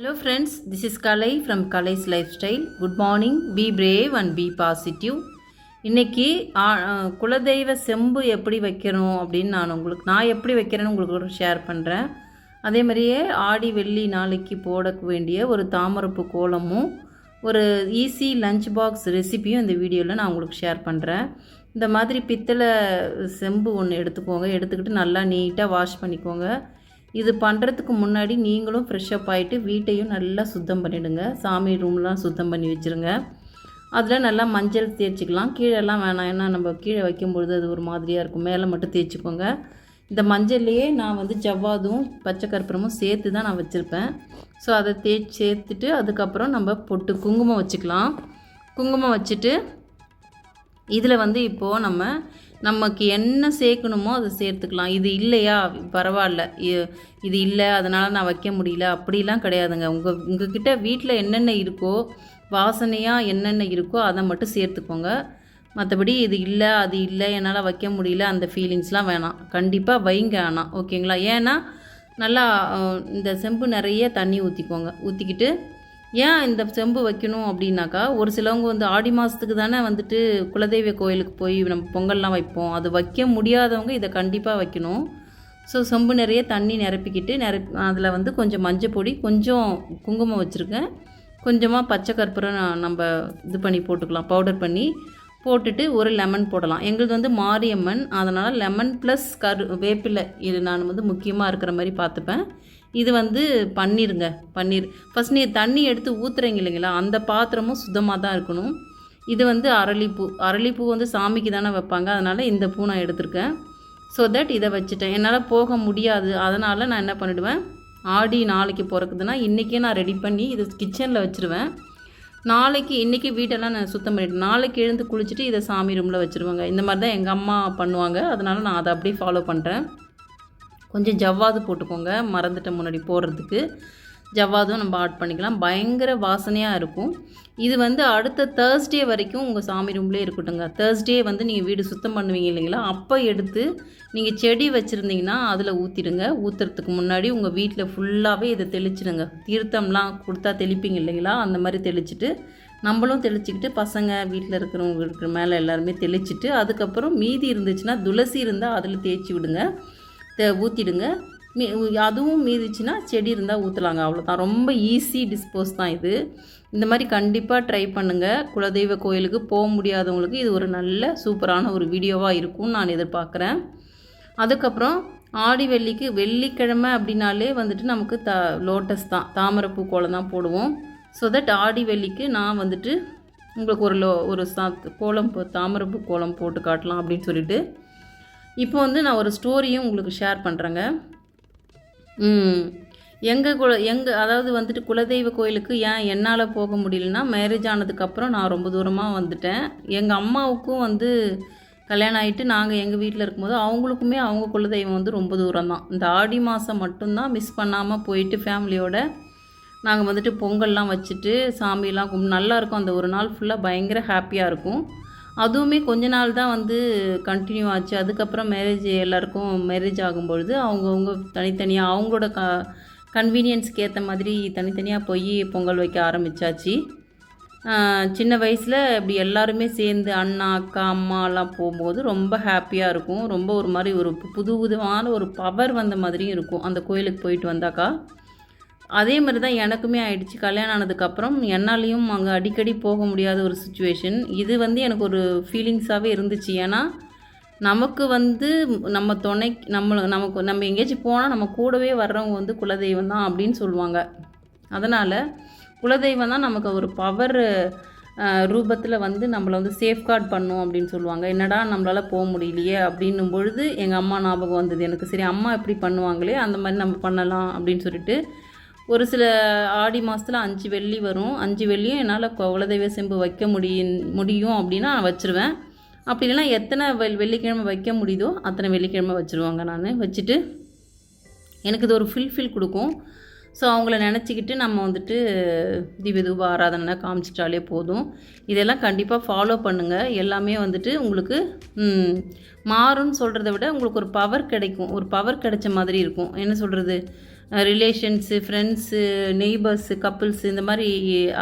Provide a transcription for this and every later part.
Hello friends this is Kalai from Kalai's lifestyle good morning be brave and be positive இன்றைக்கி ஆ, குலதெய்வ செம்பு எப்படி வைக்கணும் அப்படின்னு நான் உங்களுக்கு நான் எப்படி வைக்கிறேன்னு உங்களுக்கு ஷேர் பண்ணுறேன் அதே மாதிரியே ஆடி வெள்ளி நாளைக்கு போட வேண்டிய ஒரு தாமரப்பு கோலமும் ஒரு ஈஸி லஞ்ச் பாக்ஸ் ரெசிபியும் இந்த வீடியோவில் நான் உங்களுக்கு ஷேர் பண்ணுறேன் இந்த மாதிரி பித்தளை செம்பு ஒன்று எடுத்துக்கோங்க. எடுத்துக்கிட்டு நல்லா நீட்டாக வாஷ் பண்ணிக்கோங்க. இது பண்ணுறதுக்கு முன்னாடி நீங்களும் ஃப்ரெஷ்ஷப் ஆகிட்டு வீட்டையும் நல்லா சுத்தம் பண்ணிவிடுங்க சாமி ரூம்லாம் சுத்தம் பண்ணி வச்சுருங்க. அதில் நல்லா மஞ்சள் தேய்ச்சிக்கலாம். கீழெல்லாம் வேணாம். ஏன்னா நம்ம கீழே வைக்கும்பொழுது அது ஒரு மாதிரியாக இருக்கும். மேலே மட்டும் தேய்ச்சிக்கோங்க. இந்த மஞ்சள்லேயே நான் வந்து ஜவ்வாதும் பச்சை கற்பூரமும் சேர்த்து தான் நான் வச்சுருப்பேன். ஸோ அதை தேய்ச்சி சேர்த்துட்டு அதுக்கப்புறம் நம்ம பொட்டு குங்குமம் வச்சுக்கலாம். குங்குமம் வச்சுட்டு இதில் வந்து இப்போது நம்ம நமக்கு என்ன சேர்க்கணுமோ அதை சேர்த்துக்கலாம். இது இல்லையா? பரவாயில்ல. இது இல்லை. அதனால் நான் வைக்க முடியல. அப்படிலாம் கிடையாதுங்க. உங்கள் உங்ககிட்ட வீட்டில் என்னென்ன இருக்கோ வாசனையாக என்னென்ன இருக்கோ அதை மட்டும் சேர்த்துக்கோங்க. மற்றபடி இது இல்லை அது இல்லை என்னால் வைக்க முடியல அந்த ஃபீலிங்ஸ்லாம் வேணாம். கண்டிப்பாக வைங்க ஆனால் ஓகேங்களா? ஏன்னா நல்லா இந்த செம்பு நிறைய தண்ணி ஊற்றிக்கோங்க ஊற்றிக்கிட்டு ஏன் இந்த செம்பு வைக்கணும் அப்படின்னாக்கா ஒரு சிலவங்க வந்து ஆடி மாதத்துக்கு தானே வந்துட்டு குலதெய்வ கோயிலுக்கு போய் நம்ம பொங்கல்லாம் வைப்போம். அது வைக்க முடியாதவங்க இதை கண்டிப்பாக வைக்கணும். ஸோ செம்பு நிறைய தண்ணி நிரப்பிக்கிட்டு நிரப்பி அதில் வந்து கொஞ்சம் மஞ்சள் பொடி கொஞ்சம் குங்குமம் வச்சுருக்கேன். கொஞ்சமாக பச்சை கற்பூரம் நம்ம இது பண்ணி போட்டுக்கலாம் பவுடர் பண்ணி. போட்டுட்டு ஒரு லெமன் போடலாம். எங்களுது வந்து மாரியம்மன். அதனால் லெமன் ப்ளஸ் கரு வேப்பிலை இது நான் வந்து முக்கியமாக இருக்கிற மாதிரி பார்த்துப்பேன். இது வந்து பன்னீருங்க பன்னீர். ஃபஸ்ட் நீ தண்ணி எடுத்து ஊற்றுறீங்க இல்லைங்களா அந்த பாத்திரமும் சுத்தமாக தான் இருக்கணும். இது வந்து அரளிப்பூ அரளிப்பூ வந்து சாமிக்கு தானே வைப்பாங்க அதனால் இந்த பூ நான் எடுத்திருக்கேன். ஸோ தட் இதை வச்சுட்டேன். என்னால் போக முடியாது. அதனால் நான் என்ன பண்ணிவிடுவேன் ஆடி நாளைக்கு பிறக்குதுன்னா இன்றைக்கே நான் ரெடி பண்ணி இது கிச்சனில் வச்சுருவேன். நாளைக்கு இன்றைக்கி வீட்டெல்லாம் நான் சுத்தம் பண்ணிவிட்டு நாளைக்கு எழுந்து குளிச்சுட்டு இதை சாமி ரூமில் வச்சுருவாங்க. இந்த மாதிரி தான் எங்கள் அம்மா பண்ணுவாங்க. அதனால் நான் அதை அப்படியே ஃபாலோ பண்ணுறேன் கொஞ்சம் ஜவ்வாது போட்டுக்கோங்க. மறந்துட்ட முன்னாடி போடுறதுக்கு. ஜவ்வாதும் நம்ம ஆட் பண்ணிக்கலாம். பயங்கர வாசனையாக இருக்கும். இது வந்து அடுத்த தேர்ஸ்டே வரைக்கும் உங்கள் சாமி ரூம்லேயே இருக்கட்டுங்க தேர்ஸ்டே வந்து நீங்கள் வீடு சுத்தம் பண்ணுவீங்க இல்லைங்களா? அப்போ எடுத்து நீங்கள் செடி வச்சுருந்தீங்கன்னா அதில் ஊற்றிடுங்க ஊற்றுறதுக்கு முன்னாடி உங்கள் வீட்டில் ஃபுல்லாகவே இதை தெளிச்சிடுங்க. தீர்த்தம்லாம் கொடுத்தா தெளிப்பீங்க இல்லைங்களா? அந்த மாதிரி தெளிச்சிட்டு நம்மளும் தெளிச்சிக்கிட்டு பசங்க வீட்டில் இருக்கிறவங்களுக்கு மேலே எல்லாருமே தெளிச்சுட்டு அதுக்கப்புறம் மீதி இருந்துச்சுன்னா துளசி இருந்தால் அதில் தேய்ச்சி விடுங்க. தே- ஊற்றிடுங்க மீ அதுவும் மீதிச்சுன்னா செடி இருந்தால் ஊற்றலாங்க அவ்வளோதான் ரொம்ப ஈஸி டிஸ்போஸ் தான் இது. இந்த மாதிரி கண்டிப்பாக ட்ரை பண்ணுங்கள் குலதெய்வ கோயிலுக்கு போக முடியாதவங்களுக்கு இது ஒரு நல்ல சூப்பரான ஒரு வீடியோவாக இருக்கும்னு நான் எதிர்பார்க்குறேன். அதுக்கப்புறம் ஆடி வெள்ளிக்கு வெள்ளிக்கிழமை அப்படின்னாலே வந்துட்டு நமக்கு த லோட்டஸ் தான். தாமரைப்பூ கோலம் தான் போடுவோம். ஸோ தட் ஆடி வெள்ளிக்கு நான் வந்துட்டு உங்களுக்கு ஒரு லோ ஒரு சா கோலம் போ- தாமரைப்பூ கோலம் போட்டு காட்டலாம் அப்படின்னு சொல்லிட்டு. இப்போ வந்து நான் ஒரு ஸ்டோரியும் உங்களுக்கு ஷேர் பண்ணுறேங்க எங்கள் குல எங்கள் அதாவது வந்துட்டு குலதெய்வ கோயிலுக்கு ஏன் என்னால் போக முடியலன்னா மேரேஜ் ஆனதுக்கப்புறம் நான் ரொம்ப தூரமாக வந்துட்டேன். எங்கள் அம்மாவுக்கும் வந்து கல்யாணம் ஆகிட்டு நாங்கள் எங்கள் வீட்டில் இருக்கும்போது அவங்களுக்குமே அவங்க குலதெய்வம் வந்து ரொம்ப தூரம் தான் இந்த ஆடி மாதம் மட்டும்தான் மிஸ் பண்ணாமல் போயிட்டு ஃபேமிலியோட நாங்கள் வந்துட்டு பொங்கல்லாம் வச்சுட்டு சாமியெல்லாம் கும் நல்லா இருக்கும். அந்த ஒரு நாள் ஃபுல்லாக பயங்கர ஹாப்பியாக இருக்கும். அதுவுமே கொஞ்ச நாள் தான் வந்து கண்டினியூ ஆச்சு. அதுக்கப்புறம் மேரேஜ் எல்லாருக்கும் மேரேஜ் ஆகும்பொழுது அவங்கவுங்க தனித்தனியாக அவங்களோட க கன்வீனியன்ஸ்க்கு ஏற்ற மாதிரி தனித்தனியாக போய் பொங்கல் வைக்க ஆரம்பித்தாச்சு சின்ன வயசில் இப்படி எல்லாருமே சேர்ந்து அண்ணா அக்கா அம்மாலாம் போகும்போது ரொம்ப ஹாப்பியாக இருக்கும். ரொம்ப ஒரு மாதிரி ஒரு புது விதமான ஒரு பவர் வந்த மாதிரியும் இருக்கும். அந்த கோயிலுக்கு போயிட்டு வந்தாக்கா. அதே மாதிரி தான் எனக்குமே ஆயிடுச்சு. கல்யாணம் ஆனதுக்கப்புறம் என்னாலையும் அங்கே அடிக்கடி போக முடியாத ஒரு சுச்சுவேஷன் இது வந்து எனக்கு ஒரு ஃபீலிங்ஸாகவே இருந்துச்சு. ஏன்னா நமக்கு வந்து நம்ம துணை நம்ம நமக்கு நம்ம எங்கேயாச்சும் போனால் நம்ம கூடவே வர்றவங்க வந்து குலதெய்வம் தான் அப்படின்னு சொல்லுவாங்க. அதனால் குலதெய்வம் தான் நமக்கு ஒரு பவர் ரூபத்தில் வந்து நம்மளை வந்து சேஃப்கார்ட் பண்ணும் அப்படின்னு சொல்லுவாங்க. என்னடா நம்மளால் போக முடியலையே அப்படின்னும் பொழுது எங்கள் அம்மா ஞாபகம் வந்தது. எனக்கு சரி அம்மா எப்படி பண்ணுவாங்களே அந்த மாதிரி நம்ம பண்ணலாம் அப்படின்னு சொல்லிட்டு ஒரு சில ஆடி மாதத்தில் அஞ்சு வெள்ளி வரும். அஞ்சு வெள்ளியும் என்னால் குலதெய்வ செம்பு வைக்க முடியும் முடியும் அப்படின்னா நான் வச்சுருவேன். அப்படி இல்லைன்னா எத்தனை வெள் வெள்ளிக்கிழமை வைக்க முடியுதோ அத்தனை வெள்ளிக்கிழமை வச்சுருவாங்க நான். வச்சுட்டு எனக்கு இது ஒரு ஃபில் ஃபில் கொடுக்கும். ஸோ அவங்கள நினச்சிக்கிட்டு நம்ம வந்துட்டு திவ்ய தூப ஆராதனை காமிச்சிட்டாலே போதும். இதெல்லாம் கண்டிப்பாக ஃபாலோ பண்ணுங்கள் எல்லாமே வந்துட்டு உங்களுக்கு மாறும்னு சொல்கிறத விட உங்களுக்கு ஒரு பவர் கிடைக்கும். ஒரு பவர் கிடைச்ச மாதிரி இருக்கும். என்ன சொல்கிறது ரிலேஷன்ஸு ஃப்ரெண்ட்ஸு நெய்பர்ஸு கப்புள்ஸு இந்த மாதிரி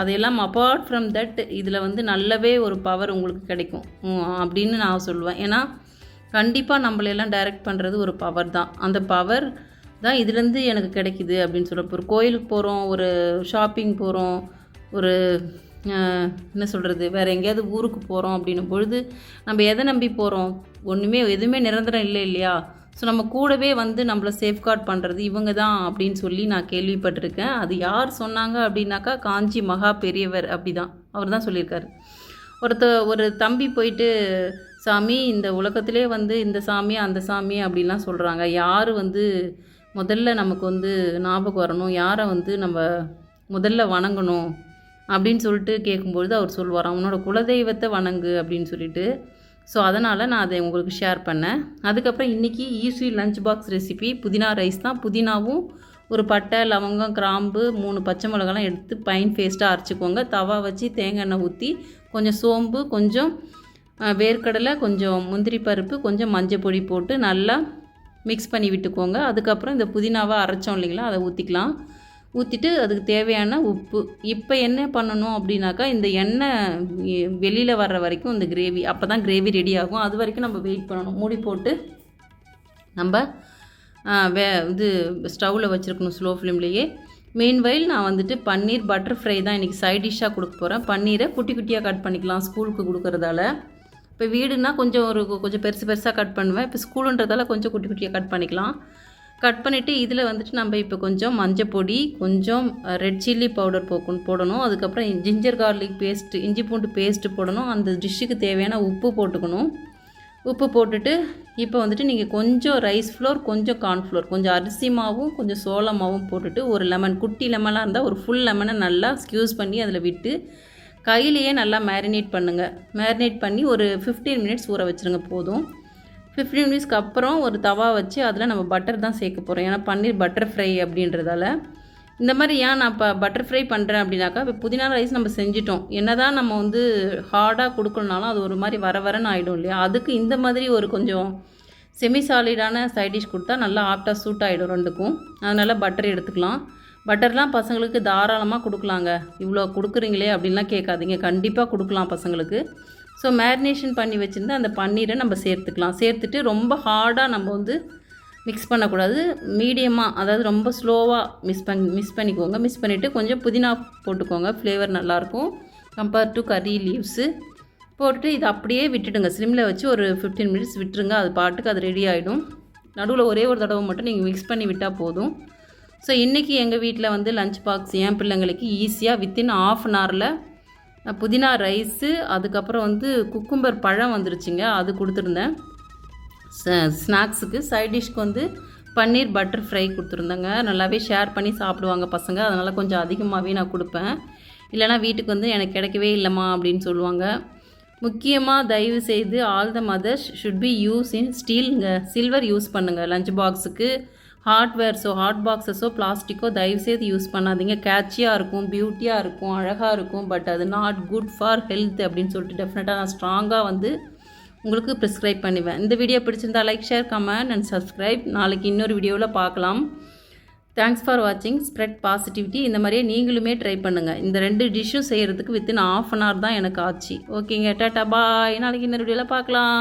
அதையெல்லாம் அப்பார்ட் ஃப்ரம் தட் இதில் வந்து நல்லாவே ஒரு பவர் உங்களுக்கு கிடைக்கும். அப்படின்னு நான் சொல்லுவேன். ஏன்னா கண்டிப்பாக நம்மளையெல்லாம் டைரக்ட் பண்ணுறது ஒரு பவர் தான். அந்த பவர் தான் இதுலேருந்து எனக்கு கிடைக்கிது அப்படின்னு சொல்ல ஒரு கோயிலுக்கு போகிறோம் ஒரு ஷாப்பிங் போகிறோம் ஒரு என்ன சொல்கிறது வேறு எங்கேயாவது ஊருக்கு போகிறோம் அப்படின்னும் பொழுது நம்ம எதை நம்பி போகிறோம் ஒன்றுமே எதுவுமே நிரந்தரம் இல்லை இல்லையா? ஸோ நம்ம கூடவே வந்து நம்மளை சேஃப்கார்ட் பண்ணுறது இவங்க தான் அப்படின்னு சொல்லி நான் கேள்விப்பட்டிருக்கேன். அது யார் சொன்னாங்க அப்படின்னாக்கா காஞ்சி மகா பெரியவர் அப்படி தான் அவர் தான் சொல்லியிருக்காரு. ஒருத்த ஒரு தம்பி போயிட்டு சாமி இந்த உலகத்திலே வந்து இந்த சாமி அந்த சாமி அப்படிலாம் சொல்கிறாங்க யார் வந்து முதல்ல நமக்கு வந்து ஞாபகம் வரணும்? யாரை வந்து நம்ம முதல்ல வணங்கணும்? அப்படின்னு சொல்லிட்டு கேட்கும்பொழுது அவர் சொல்லுவார் அவனோட குலதெய்வத்தை வணங்கு அப்படின்னு சொல்லிட்டு. ஸோ அதனால் நான் அதை உங்களுக்கு ஷேர் பண்ணேன். அதுக்கப்புறம் இன்றைக்கி ஈஸி லஞ்ச் பாக்ஸ் ரெசிபி புதினா ரைஸ் தான். புதினாவும் ஒரு பட்டை லவங்கம் கிராம்பு மூணு பச்சை மிளகாலாம் எடுத்து பைன் பேஸ்ட்டாக அரைச்சிக்கோங்க. தவா வச்சு தேங்காய் எண்ணெய் ஊற்றி கொஞ்சம் சோம்பு கொஞ்சம் வேர்க்கடலை கொஞ்சம் முந்திரி பருப்பு கொஞ்சம் மஞ்சள் பொடி போட்டு நல்லா மிக்ஸ் பண்ணி விட்டுக்கோங்க. அதுக்கப்புறம் இந்த புதினாவை அரைச்சோம் இல்லைங்களா அதை ஊற்றிக்கலாம் ஊற்றிட்டு அதுக்கு தேவையான உப்பு. இப்போ என்ன பண்ணணும் அப்படின்னாக்கா இந்த எண்ணெய் வெளியில் வர்ற வரைக்கும் இந்த கிரேவி அப்போ தான் கிரேவி ரெடி ஆகும். அது வரைக்கும் நம்ம வெயிட் பண்ணணும். மூடி போட்டு நம்ம வே இது ஸ்டவ்வில் வச்சுருக்கணும் ஸ்லோ ஃப்ளேம்லேயே மெயின்வைல் நான் வந்துட்டு பன்னீர் பட்டர் ஃப்ரை தான் இன்றைக்கி சைட் டிஷ்ஷாக கொடுக்க போகிறேன் பன்னீரை குட்டி குட்டியாக கட் பண்ணிக்கலாம் ஸ்கூலுக்கு கொடுக்குறதால. இப்போ வீடுனா கொஞ்சம் ஒரு கொஞ்சம் பெருசு பெருசாக கட் பண்ணுவேன். இப்போ ஸ்கூலுன்றதால கொஞ்சம் குட்டி குட்டியாக கட் பண்ணிக்கலாம். கட் பண்ணிவிட்டு இதில் வந்துட்டு நம்ம இப்போ கொஞ்சம் மஞ்சள் பொடி கொஞ்சம் ரெட் சில்லி பவுடர் போக்கணும் போடணும். அதுக்கப்புறம் ஜிஞ்சர் கார்லிக் பேஸ்ட்டு இஞ்சி பூண்டு பேஸ்ட்டு போடணும். அந்த டிஷ்ஷுக்கு தேவையான உப்பு போட்டுக்கணும். உப்பு போட்டுட்டு இப்போ வந்துட்டு நீங்கள் கொஞ்சம் ரைஸ் ஃப்ளோர் கொஞ்சம் கார்ன்ஃப்ளோர் கொஞ்சம் அரிசி மாவும் கொஞ்சம் சோள மாவும் போட்டுட்டு ஒரு லெமன் குட்டி லெமனாக இருந்தால் ஒரு ஃபுல் லெமனை நல்லா ஸ்க்யூஸ் பண்ணி அதில் விட்டு கையிலேயே நல்லா மேரினேட் பண்ணுங்கள் மேரினேட் பண்ணி ஒரு 15 மினிட்ஸ் ஊற வச்சுருங்க போதும். 15 மினிட்ஸ்க்கு அப்புறம் ஒரு தவா வச்சு அதில் நம்ம பட்டர் தான் சேர்க்க போகிறோம் ஏன்னா பன்னீர் பட்டர் ஃப்ரை அப்படின்றதால. இந்த மாதிரி ஏன் நான் இப்போ பட்டர் ஃப்ரை பண்ணுறேன் அப்படின்னாக்கா இப்போ புதினா ரைஸ் நம்ம செஞ்சிட்டோம். என்னதான் நம்ம வந்து ஹார்டாக கொடுக்கணுனாலும் அது ஒரு மாதிரி வர வரன்னு ஆகிடும் இல்லையா? அதுக்கு இந்த மாதிரி ஒரு கொஞ்சம் செமி சாலிடான சைட் டிஷ் கொடுத்தா நல்லா ஆப்டாக சூட் ஆகிடும் ரெண்டுக்கும். அதனால் பட்டர் எடுத்துக்கலாம். பட்டர்லாம் பசங்களுக்கு தாராளமாக கொடுக்கலாங்க. இவ்வளோ கொடுக்குறீங்களே அப்படின்லாம் கேட்காதீங்க. கண்டிப்பாக கொடுக்கலாம் பசங்களுக்கு. ஸோ மேரினேஷன் பண்ணி வச்சுருந்து அந்த பன்னீரை நம்ம சேர்த்துக்கலாம். சேர்த்துட்டு ரொம்ப ஹார்டாக நம்ம வந்து மிக்ஸ் பண்ணக்கூடாது. மீடியமாக அதாவது ரொம்ப ஸ்லோவாக மிஸ் பண் மிஸ் பண்ணிக்கோங்க. மிஸ் பண்ணிவிட்டு கொஞ்சம் புதினா போட்டுக்கோங்க. ஃப்ளேவர் நல்லாயிருக்கும் கம்பேர் டு கறி லீவ்ஸு போட்டுட்டு இதை அப்படியே விட்டுடுங்க. ஸ்லிம்மில் வச்சு ஒரு 15 மினிட்ஸ் விட்டுருங்க. அது பாட்டுக்கு அது ரெடி ஆகிடும் நடுவில் ஒரே ஒரு தடவை மட்டும் நீங்கள் மிக்ஸ் பண்ணி விட்டால் போதும். ஸோ இன்றைக்கி எங்கள் வீட்டில் வந்து லஞ்ச் பாக்ஸ் என் பிள்ளைங்களுக்கு ஈஸியாக வித்தின் ஆஃப் அன் ஹவரில் புதினா ரைஸு அதுக்கப்புறம் வந்து குக்கும்பர் பழம் வந்துருச்சுங்க அது கொடுத்துருந்தேன். ஸ்நாக்ஸுக்கு. சைட் டிஷ்க்கு வந்து பன்னீர் பட்டர் ஃப்ரை கொடுத்துருந்தேங்க. நல்லாவே ஷேர் பண்ணி சாப்பிடுவாங்க பசங்க அதனால் கொஞ்சம் அதிகமாகவே நான் கொடுப்பேன். இல்லைனா வீட்டுக்கு வந்து எனக்கு கிடைக்கவே இல்லைம்மா அப்படின்னு சொல்லுவாங்க. முக்கியமாக தயவு செய்து all the mothers should be use in ஸ்டீலுங்க silver use பண்ணுங்கள் லஞ்ச் பாக்ஸுக்கு. ஹார்ட்வேர்ஸோ ஹாட் பாக்ஸஸோ பிளாஸ்டிக்கோ தயவு செய்து யூஸ் பண்ணாதீங்க. கேட்சியாக இருக்கும் பியூட்டியாக இருக்கும் அழகாக இருக்கும் பட் அது நாட் குட் ஃபார் ஹெல்த் அப்படின்னு சொல்லிட்டு டெஃபினட்டாக நான் ஸ்ட்ராங்காக வந்து உங்களுக்கு ப்ரிஸ்கிரைப் பண்ணுவேன். இந்த வீடியோ பிடிச்சிருந்தா like share comment and subscribe நாளைக்கு இன்னொரு வீடியோவில் பார்க்கலாம். தேங்க்ஸ் ஃபார் வாட்சிங் ஸ்ப்ரெட் பாசிட்டிவிட்டி இந்த மாதிரியே நீங்களுமே ட்ரை பண்ணுங்கள் இந்த ரெண்டு டிஷ்ஷும் செய்கிறதுக்கு வித்தின் ஆஃப் அன் ஹவர் தான் எனக்கு ஆச்சு. ஓகேங்க டாட்டா பாய் நாளைக்கு இன்னொரு வீடியோவில் பார்க்கலாம்.